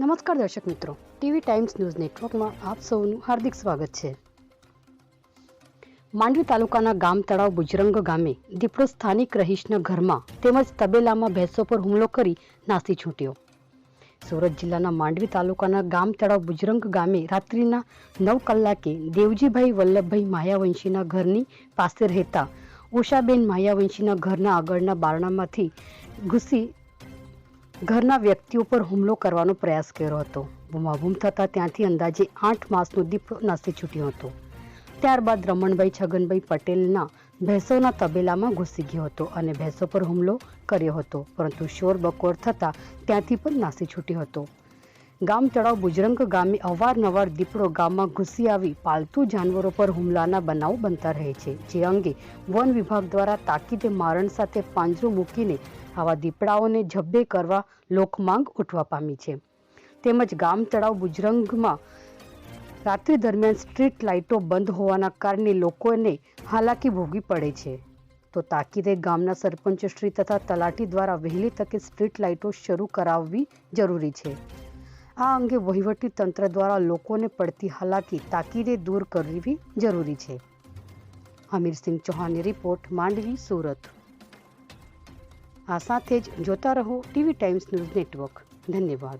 નમસ્કાર દર્શક મિત્રો, ટીવી ટાઈમ્સ ન્યૂઝ નેટવર્કમાં આપ સૌનું હાર્દિક સ્વાગત છે. માંડવી તાલુકાના ગામ તળાવ બુજરંગ ગામે દીપડો સ્થાનિક રહીશના ઘરમાં તેમજ તબેલામાં ભેંસો પર હુમલો કરી નાસી છૂટ્યો. સુરત જિલ્લાના માંડવી તાલુકાના ગામ તળાવ બુજરંગ ગામે રાત્રિના નવ કલાકે દેવજીભાઈ વલ્લભભાઈ માયાવંશીના ઘરની પાસે રહેતા ઉષાબેન માયાવંશીના ઘરના આગળના બારણામાંથી ઘૂસી ઘરના વ્યક્તિઓ પર હુમલો કરવાનો પ્રયાસ કર્યો હતો. બૂમાબૂમ થતાં ત્યાંથી અંદાજે આઠ માસનો દીપડો નાસી છૂટ્યો હતો. ત્યારબાદ રમણભાઈ છગનભાઈ પટેલના ભેંસોના તબેલામાં ઘૂસી ગયો હતો અને ભેંસો પર હુમલો કર્યો હતો, પરંતુ શોર બકોર થતાં ત્યાંથી પણ નાસી છૂટ્યો હતો. ગામ તળાવ બુજરંગ ગામે અવારનવાર દીપડો ગામમાં ઘૂસી આવી પાલતુ જાનવરો પર હુમલાના બનાવ બનતા રહે છે. જે અંગે વન વિભાગ દ્વારા તાકીદે મારણ સાથે પાંજરો મૂકીને આવા દીપડાઓને જબ્બે કરવા લોકમાંગ ઉઠવા પામી છે. તેમજ ગામ તળાવ બુજરંગમાં રાત્રિ દરમિયાન સ્ટ્રીટ લાઇટો બંધ હોવાના કારણે લોકોને હાલાકી ભોગવી પડે છે. તો તાકીદે ગામના સરપંચ શ્રી તથા તલાટી દ્વારા વહેલી તકે સ્ટ્રીટ લાઇટો શરૂ કરાવવી જરૂરી છે. આ અંગે વહીવટી તંત્ર દ્વારા લોકોને પડતી હાલાકી તાકીદે દૂર કરવી જરૂરી છે. હમીરસિંહ ચૌહાણની રિપોર્ટ માંડવી, સુરત. આ સાથે જ જોતા રહો ટીવી ટાઈમ્સ ન્યૂઝ નેટવર્ક. ધન્યવાદ.